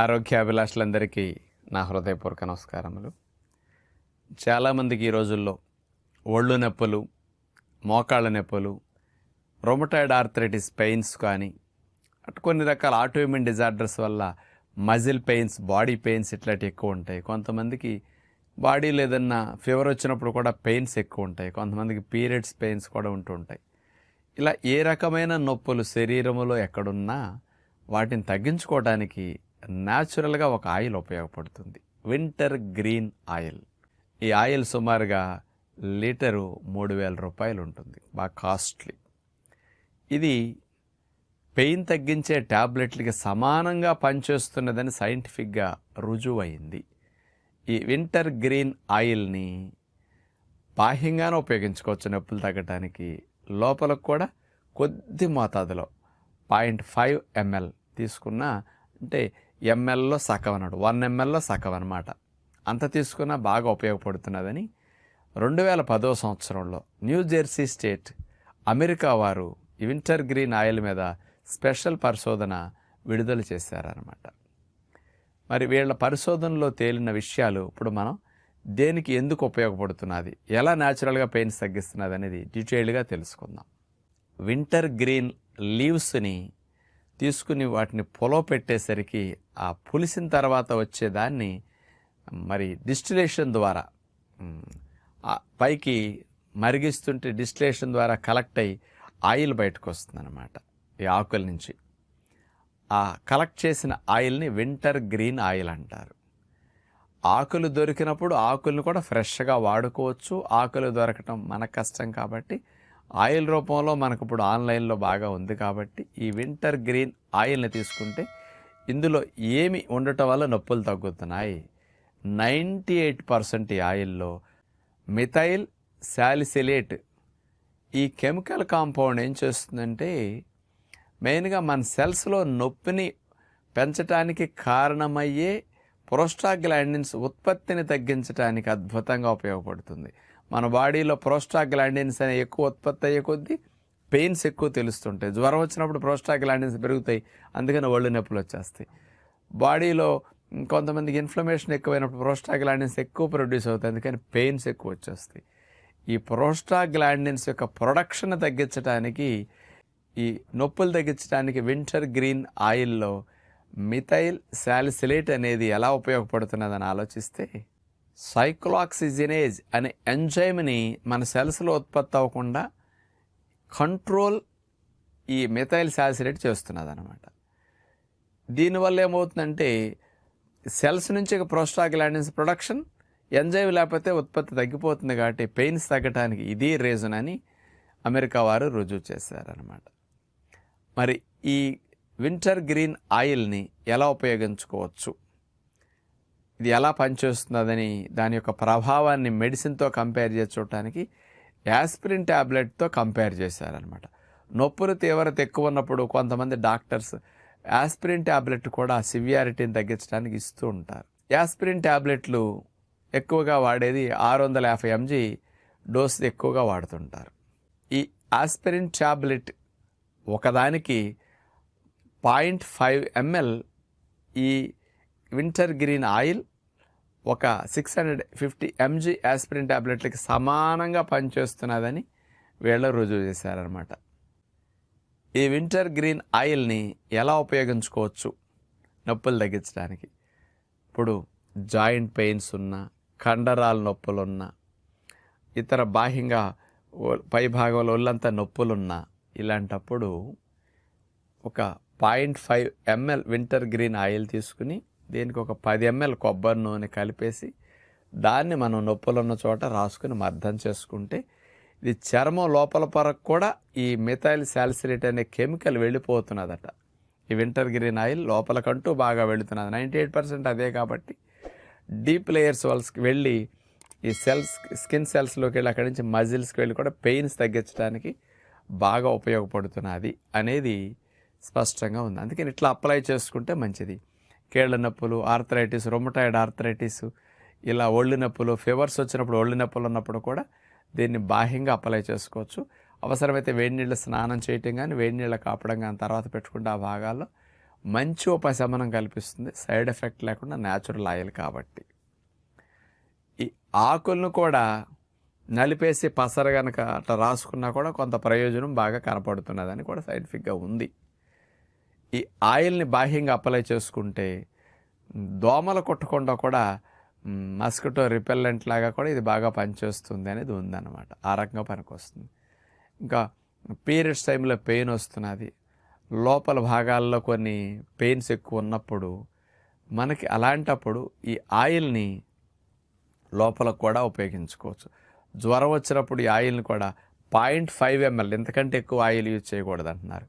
ఆరోగ్యాభిలాషులందరికీ నా హృదయపూర్వక నమస్కారములు. చాలామందికి ఈ రోజుల్లో ఒళ్ళు నొప్పులు మోకాళ్ళ నొప్పులు రొమటాయిడ్ ఆర్థరైటిస్ పెయిన్స్ కానీ అటు కొన్ని రకాల ఆటోఇమ్యూన్ డిజార్డర్స్ వల్ల మజిల్ పెయిన్స్ బాడీ పెయిన్స్ ఇట్లాంటివి ఎక్కువ ఉంటాయి. కొంతమందికి బాడీలో ఏదన్నా ఫీవర్ వచ్చినప్పుడు కూడా పెయిన్స్ ఎక్కువ ఉంటాయి. కొంతమందికి పీరియడ్స్ పెయిన్స్ కూడా ఉంటూ ఉంటాయి. ఇలా ఏ రకమైన నొప్పులు శరీరంలో ఎక్కడున్నా వాటిని తగ్గించుకోవడానికి న్యాచురల్గా ఒక ఆయిల్ ఉపయోగపడుతుంది. Winter green oil. ఈ ఆయిల్ సుమారుగా లీటరు మూడు వేల రూపాయలు ఉంటుంది. బాగా కాస్ట్లీ. ఇది పెయిన్ తగ్గించే ట్యాబ్లెట్లకి సమానంగా పనిచేస్తున్నదని సైంటిఫిక్గా రుజువు ఈ వింటర్ గ్రీన్ ఆయిల్ని బాహ్యంగానే ఉపయోగించుకోవచ్చు నొప్పులు తగ్గడానికి లోపల కూడా కొద్ది మోతాదులో పాయింట్ ఫైవ్ ఎంఎల్ తీసుకున్న అంటే ఎంఎల్లో సగం అన్నాడు వన్ ఎంఎల్లో సగం అనమాట అంత తీసుకున్నా బాగా ఉపయోగపడుతున్నదని రెండు వేల పదో సంవత్సరంలో న్యూ జెర్సీ స్టేట్ అమెరికా వారు వింటర్ గ్రీన్ ఆయిల్ మీద స్పెషల్ పరిశోధన విడుదల చేశారనమాట మరి వీళ్ళ పరిశోధనలో తేలిన విషయాలు ఇప్పుడు మనం దేనికి ఎందుకు ఉపయోగపడుతున్నది ఎలా న్యాచురల్గా పెయిన్స్ తగ్గిస్తున్నది అనేది డీటెయిల్డ్గా తెలుసుకుందాం. వింటర్ గ్రీన్ లీవ్స్ని తీసుకుని వాటిని పొలో పెట్టేసరికి ఆ పులిసిన తర్వాత వచ్చేదాన్ని మరి డిస్టిలేషన్ ద్వారా పైకి మరిగిస్తుంటే డిస్టిలేషన్ ద్వారా కలెక్ట్ అయ్యి ఆయిల్ బయటకు వస్తుందన్నమాట ఈ ఆకుల నుంచి. ఆ కలెక్ట్ చేసిన ఆయిల్ని వింటర్ గ్రీన్ ఆయిల్ అంటారు. ఆకులు దొరికినప్పుడు ఆకులను కూడా ఫ్రెష్గా వాడుకోవచ్చు. ఆకులు దొరకటం మన కష్టం కాబట్టి ఆయిల్ రూపంలో మనకు ఇప్పుడు ఆన్లైన్లో బాగా ఉంది కాబట్టి ఈ వింటర్ గ్రీన్ ఆయిల్ని తీసుకుంటే ఇందులో ఏమి ఉండటం వల్ల నొప్పులు తగ్గుతున్నాయి? నైంటీ ఎయిట్ పర్సెంట్ ఈ ఆయిల్లో మిథైల్ శాలిసిలేట్. ఈ కెమికల్ కాంపౌండ్ ఏం చేస్తుందంటే మెయిన్గా మన సెల్స్లో నొప్పిని పెంచడానికి కారణమయ్యే ప్రోస్టాగ్లాండిన్స్ ఉత్పత్తిని తగ్గించడానికి అద్భుతంగా ఉపయోగపడుతుంది. మన బాడీలో ప్రోస్టాగ్లాండిన్స్ అనే ఎక్కువ ఉత్పత్తి అయ్యే కొద్దీ పెయిన్స్ ఎక్కువ తెలుస్తుంటాయి. జ్వరం వచ్చినప్పుడు ప్రోస్టాగ్లాండిన్స్ పెరుగుతాయి. అందుకని ఒళ్ళు నొప్పులు వచ్చేస్తాయి. బాడీలో కొంతమందికి ఇన్ఫ్లమేషన్ ఎక్కువైనప్పుడు ప్రోస్టాగ్లాండిన్స్ ఎక్కువ ప్రొడ్యూస్ అవుతాయి. అందుకని పెయిన్స్ ఎక్కువ వచ్చేస్తాయి. ఈ ప్రోస్టాగ్లాండిన్స్ యొక్క ప్రొడక్షన్ తగ్గించడానికి ఈ నొప్పులు తగ్గించడానికి వింటర్ గ్రీన్ ఆయిల్లో మిథైల్ శాలిసిలేట్ అనేది ఎలా ఉపయోగపడుతున్నదని ఆలోచిస్తే సైక్లాక్సిజినేజ్ అనే ఎంజైమ్ని మన సెల్స్లో ఉత్పత్తి అవ్వకుండా కంట్రోల్ ఈ మిథైల్ శాసిరేట్ చేస్తున్నది అనమాట దీనివల్ల ఏమవుతుందంటే సెల్స్ నుంచి ప్రోస్టాగ్లాండిన్స్ ప్రొడక్షన్ ఎంజైమ్ లేకపోతే ఉత్పత్తి తగ్గిపోతుంది కాబట్టి పెయిన్స్ తగ్గడానికి ఇది రీజన్ అని అమెరికా వారు రుజువు చేశారనమాట మరి ఈ వింటర్ గ్రీన్ ఆయిల్ని ఎలా ఉపయోగించుకోవచ్చు? ఇది ఎలా పనిచేస్తున్నదని దాని యొక్క ప్రభావాన్ని మెడిసిన్తో కంపేర్ చేసి చూడటానికి యాస్పిరిన్ ట్యాబ్లెట్తో కంపేర్ చేశారనమాట నొప్పులు తీవ్రత ఎక్కువ ఉన్నప్పుడు కొంతమంది డాక్టర్స్ యాస్పిరిన్ ట్యాబ్లెట్ కూడా సివియారిటీని తగ్గించడానికి ఇస్తూ ఉంటారు. యాస్పిరిన్ ట్యాబ్లెట్లు ఎక్కువగా వాడేది ఆరు వందల యాభై ఎంజీ డోస్ ఎక్కువగా వాడుతుంటారు. ఈ ఆస్పిరిన్ ట్యాబ్లెట్ ఒకదానికి పాయింట్ ఫైవ్ ఎంఎల్ ఈ వింటర్ గ్రీన్ ఆయిల్ ఒక six hundred fifty MG aspirin ట్యాబ్లెట్లకి సమానంగా పనిచేస్తున్నదని వీళ్ళు రుజువు చేశారనమాట ఈ వింటర్ గ్రీన్ ఆయిల్ని ఎలా ఉపయోగించుకోవచ్చు? నొప్పులు తగ్గించడానికి. ఇప్పుడు జాయింట్ పెయిన్స్ ఉన్నా కండరాల నొప్పులున్నా ఇతర బాహ్యంగా పై భాగంలో ఒళ్ళంతా నొప్పులున్నా ఇలాంటప్పుడు ఒక point five ML winter green oil తీసుకుని దీనికి ఒక పది ఎంఎల్ కొబ్బరి నూనె కలిపేసి దాన్ని మనం నొప్పులున్న చోట రాసుకుని మర్దం చేసుకుంటే ఇది చర్మం లోపల పొరకు కూడా ఈ మిథైల్ శాలిసిరేట్ అనే కెమికల్ వెళ్ళిపోతున్నదట. ఈ వింటర్ గ్రీన్ ఆయిల్ లోపలకంటూ బాగా వెళుతున్నది. నైంటీ ఎయిట్ పర్సెంట్ అదే కాబట్టి డీప్ లేయర్స్ వాళ్ళకి వెళ్ళి ఈ సెల్స్ స్కిన్ సెల్స్లోకి వెళ్ళి అక్కడి నుంచి మజిల్స్కి వెళ్ళి కూడా పెయిన్స్ తగ్గించడానికి బాగా ఉపయోగపడుతున్నది అనేది స్పష్టంగా ఉంది. అందుకని ఇట్లా అప్లై చేసుకుంటే మంచిది. కేళ్ళ నొప్పులు ఆర్థరైటిస్ రొమటాయిడ్ ఆర్థరైటిస్ ఇలా ఒళ్ళు నొప్పులు ఫీవర్స్ వచ్చినప్పుడు ఒళ్ళు నొప్పులు ఉన్నప్పుడు కూడా దీన్ని బాహ్యంగా అప్లై చేసుకోవచ్చు. అవసరమైతే వేడి నీళ్ళ స్నానం చేయటం కానీ వేడి నీళ్ళ కాపడం కానీ తర్వాత పెట్టుకుంటే ఆ భాగాల్లో మంచి ఉపశమనం కల్పిస్తుంది. సైడ్ ఎఫెక్ట్ లేకుండా న్యాచురల్ ఆయిల్ కాబట్టి. ఈ ఆకులను కూడా నలిపేసి పసర కనుక అట్లా రాసుకున్నా కూడా కొంత ప్రయోజనం బాగా కనపడుతున్నదని కూడా సైంటిఫిక్గా ఉంది. ఈ ఆయిల్ని బాహ్యంగా అప్లై చేసుకుంటే దోమలు కొట్టకుండా కూడా మస్కిటో రిపెల్లెంట్ లాగా కూడా ఇది బాగా పనిచేస్తుంది అనేది ఉందన్నమాట. ఆ రకంగా పనికొస్తుంది. ఇంకా పీరియడ్స్ టైంలో పెయిన్ వస్తున్నది. లోపల భాగాల్లో కొన్ని పెయిన్స్ ఎక్కువ ఉన్నప్పుడు మనకి అలాంటప్పుడు ఈ ఆయిల్ని లోపల కూడా ఉపయోగించుకోవచ్చు. జ్వరం వచ్చినప్పుడు ఈ ఆయిల్ని కూడా పాయింట్ ఫైవ్ ఎంఎల్ ఎంతకంటే ఎక్కువ ఆయిల్ యూజ్ చేయకూడదు అంటున్నారు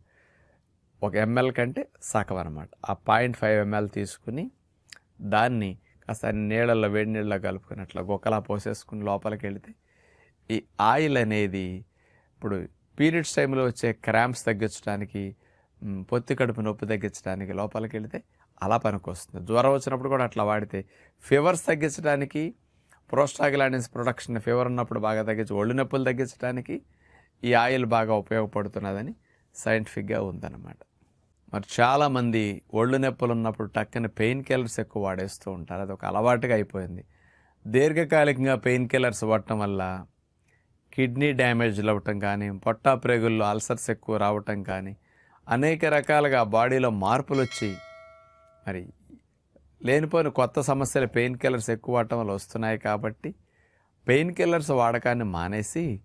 ఒక ఎంఎల్ కంటే సగం అనమాట ఆ పాయింట్ ఫైవ్ ఎంఎల్ తీసుకుని దాన్ని కాస్త నీళ్ళల్లో వేడి నీళ్ళలో కలుపుకొని అట్లా గొక్కలా పోసేసుకుని లోపలికి వెళితే ఈ ఆయిల్ అనేది ఇప్పుడు పీరియడ్స్ టైంలో వచ్చే క్రాంప్స్ తగ్గించడానికి పొత్తి కడుపు నొప్పి తగ్గించడానికి లోపలికి వెళితే అలా పనికొస్తుంది. జ్వరం వచ్చినప్పుడు కూడా అట్లా వాడితే ఫీవర్స్ తగ్గించడానికి ప్రోస్టాగ్లాండిన్స్ ప్రొడక్షన్ ఫీవర్ ఉన్నప్పుడు బాగా తగ్గించి ఒళ్ళు నొప్పులు తగ్గించడానికి ఈ ఆయిల్ బాగా ఉపయోగపడుతున్నదని సైంటిఫిక్గా ఉందన్నమాట. మరి చాలామంది ఒళ్ళు నొప్పులు ఉన్నప్పుడు టక్కన పెయిన్ కిల్లర్స్ ఎక్కువ వాడేస్తూ ఉంటారు. అది ఒక అలవాటుగా అయిపోయింది. దీర్ఘకాలికంగా పెయిన్ కిల్లర్స్ వాడటం వల్ల కిడ్నీ డ్యామేజ్లు అవ్వటం కానీ పొట్టా ప్రేగుల్లో అల్సర్స్ ఎక్కువ రావటం కానీ అనేక రకాలుగా బాడీలో మార్పులు వచ్చి మరి లేనిపోయిన కొత్త సమస్యలు పెయిన్ కిల్లర్స్ ఎక్కువ వాడటం వల్ల వస్తున్నాయి కాబట్టి పెయిన్ కిల్లర్స్ వాడకాన్ని మానేసి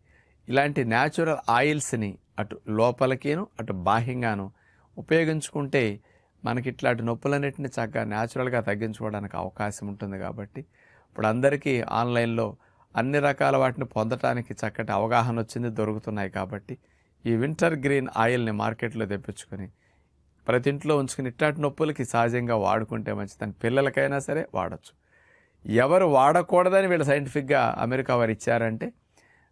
ఇలాంటి న్యాచురల్ ఆయిల్స్ని అటు లోపలికిను అటు బాహ్యంగాను ఉపయోగించుకుంటే మనకి ఇట్లాంటి నొప్పులన్నింటినీ చక్కగా న్యాచురల్గా తగ్గించుకోవడానికి అవకాశం ఉంటుంది కాబట్టి ఇప్పుడు అందరికీ ఆన్లైన్లో అన్ని రకాల వాటిని పొందటానికి చక్కటి అవగాహన వచ్చింది దొరుకుతున్నాయి కాబట్టి ఈ వింటర్ గ్రీన్ ఆయిల్ని మార్కెట్లో తెప్పించుకొని ప్రతి ఇంట్లో ఉంచుకుని ఇట్లాంటి నొప్పులకి సహజంగా వాడుకుంటే మంచిదని పిల్లలకైనా సరే వాడచ్చు. ఎవరు వాడకూడదని వీళ్ళు సైంటిఫిక్గా అమెరికా వారు ఇచ్చారంటే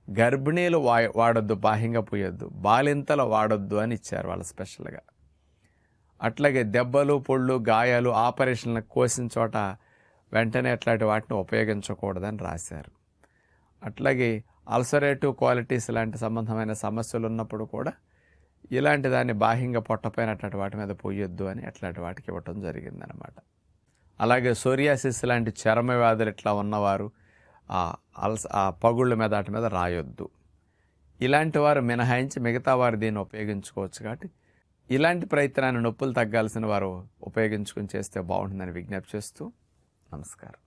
గర్భిణీలు వా వాడొద్దు బాహ్యంగా పోయొద్దు బాలింతలు వాడొద్దు అని ఇచ్చారు వాళ్ళు స్పెషల్గా. అట్లాగే దెబ్బలు పొళ్ళు గాయాలు ఆపరేషన్లకు కోసిన చోట వెంటనే అట్లాంటి వాటిని ఉపయోగించకూడదని రాశారు. అట్లాగే అల్సరేటివ్ క్వాలిటీస్ లాంటి సంబంధమైన సమస్యలు ఉన్నప్పుడు కూడా ఇలాంటి దాన్ని బాహ్యంగా పొట్టపైన అట్లాంటి వాటి మీద పోయొద్దు అని అట్లాంటి వాటికి ఇవ్వటం జరిగిందనమాట అలాగే సోరియాసిస్ లాంటి చర్మ వ్యాధులు ఇట్లా ఉన్నవారు ఆ అల్స ఆ పగుళ్ళ మీద వాటి మీద రాయొద్దు. ఇలాంటి వారు మినహాయించి మిగతా వారు దీన్ని ఉపయోగించుకోవచ్చు కాబట్టి ఇలాంటి ప్రయత్నాన్ని నొప్పులు తగ్గాల్సిన వారు ఉపయోగించుకుని చేస్తే బాగుంటుందని విజ్ఞప్తి చేస్తూ నమస్కారం.